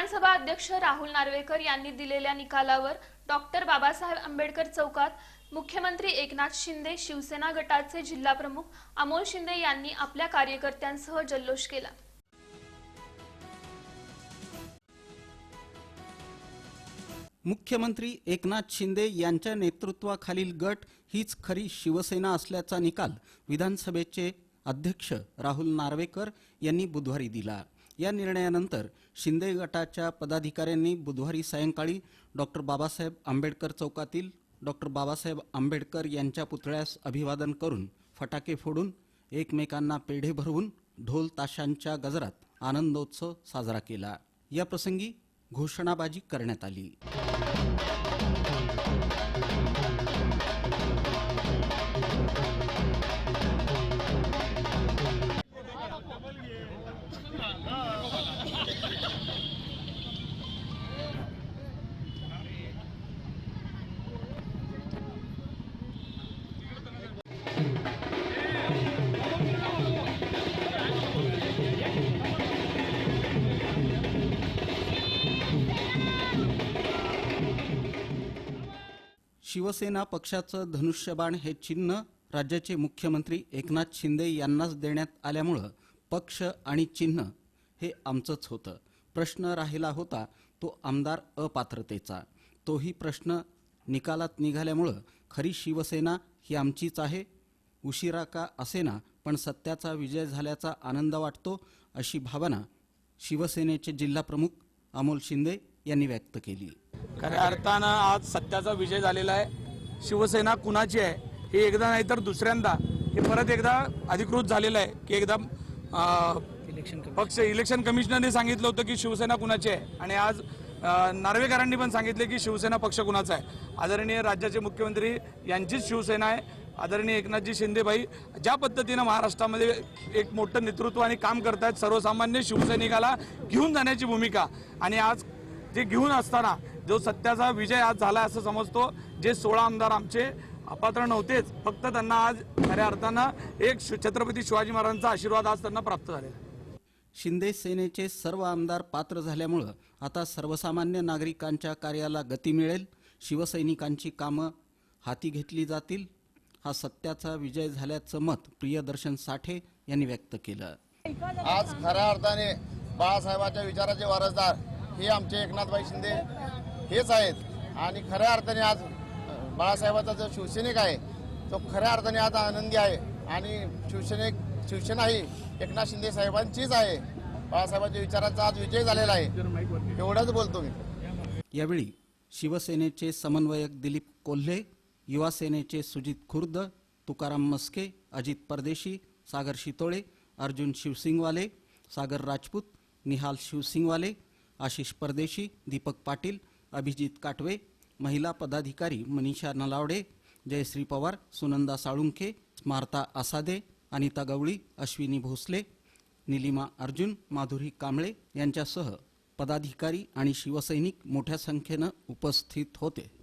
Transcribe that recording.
विधानसभा अध्यक्ष राहुल नार्वेकर यांनी दिलेल्या निकालावर डॉक्टर बाबासाहेब आंबेडकर चौकात मुख्यमंत्री एकनाथ शिंदे शिवसेना गटाचे जिल्हाप्रमुख अमोल शिंदे यांनी आपल्या कार्यकर्त्यांसह जल्लोष केला. मुख्यमंत्री एकनाथ शिंदे यांच्या नेतृत्वाखालील गट हीच खरी शिवसेना असल्याचा निकाल विधानसभेचे अध्यक्ष राहुल नार्वेकर यांनी बुधवारी दिला. या निर्णयानंतर शिंदे गटाच्या पदाधिकाऱ्यांनी बुधवारी सायंकाळी डॉक्टर बाबासाहेब आंबेडकर चौकातील डॉक्टर बाबासाहेब आंबेडकर यांच्या पुतळ्यास अभिवादन करून फटाके फोडून एकमेकांना पेढे भरवून ढोल ताशांच्या गजरात आनंदोत्सव साजरा केला. या प्रसंगी घोषणाबाजी करण्यात आली. शिवसेना पक्षाचं धनुष्यबाण हे चिन्ह राज्याचे मुख्यमंत्री एकनाथ शिंदे यांनाच देण्यात आल्यामुळं पक्ष आणि चिन्ह हे आमचंच होतं. प्रश्न राहिला होता तो आमदार अपात्रतेचा. तोही प्रश्न निकालात निघाल्यामुळं खरी शिवसेना ही आमचीच आहे. उशिरा का असेना पण सत्याचा विजय झाल्याचा आनंद वाटतो अशी भावना शिवसेनेचे जिल्हाप्रमुख अमोल शिंदे यांनी व्यक्त केली. खऱ्या अर्थानं आज सत्याचा विजय झालेला आहे. शिवसेना कुणाची आहे हे एकदा नाही तर दुसऱ्यांदा. हे परत एकदा अधिकृत झालेलं आहे की एकदा पक्ष इलेक्शन कमिशनरने सांगितलं होतं की शिवसेना कुणाची आहे. आणि आज नार्वेकरांनी पण सांगितले की शिवसेना पक्ष कुणाचा आहे. आदरणीय राज्याचे मुख्यमंत्री यांचीच शिवसेना आहे. आदरणीय एकनाथजी शिंदेभाई ज्या पद्धतीनं महाराष्ट्रामध्ये एक मोठं नेतृत्व आणि काम करतायत सर्वसामान्य शिवसैनिकाला घेऊन जाण्याची भूमिका. आणि आज जे घेऊन असताना जो सत्याचा विजय आज झाला असं समजतो जे सोळा आमदार आमचे अपात्र नव्हतेच फक्त त्यांना आज खऱ्या अर्थानं एक छत्रपती शिवाजी महाराजांचा आशीर्वाद आज त्यांना प्राप्त झालेला आहे. शिंदे सेनेचे सर्व आमदार पात्र झाल्यामुळं आता सर्वसामान्य नागरिकांच्या कार्याला गती मिळेल शिवसैनिकांची कामं हाती घेतली जातील हा सत्याचा विजय झाल्याचं मत प्रियदर्शन साठे यांनी व्यक्त केलं आज खऱ्या अर्थाने बाळासाहेबांच्या विचाराचे वारसदार हे आमचे एकनाथभाई शिंदे हेच आहेत. आणि खऱ्या अर्थाने आज बाळासाहेबाचा जो शिवसैनिक आहे तो खऱ्या अर्थाने आज आनंदी आहे. आणि शिवसैनिक शिवसेना ही एकनाथ शिंदे साहेबांचीच आहे. बाळासाहेबांच्या विचाराचा आज विजय झालेला आहे. एवढंच बोलतो मी. यावेळी शिवसेनेचे समन्वयक दिलीप कोल्हे युवासेनेचे सुजित खुर्द तुकाराम मस्के अजित परदेशी सागर शितोळे अर्जुन शिवसिंगवाले सागर राजपूत निहाल शिवसिंगवाले आशिष परदेशी दीपक पाटील अभिजित काटवे महिला पदाधिकारी मनीषा नलावडे जयश्री पवार सुनंदा साळुंखे स्मार्ता आसादे अनिता गवळी अश्विनी भोसले निलिमा अर्जुन माधुरी कांबळे यांच्यासह पदाधिकारी आणि शिवसैनिक मोठ्या संख्येनं उपस्थित होते.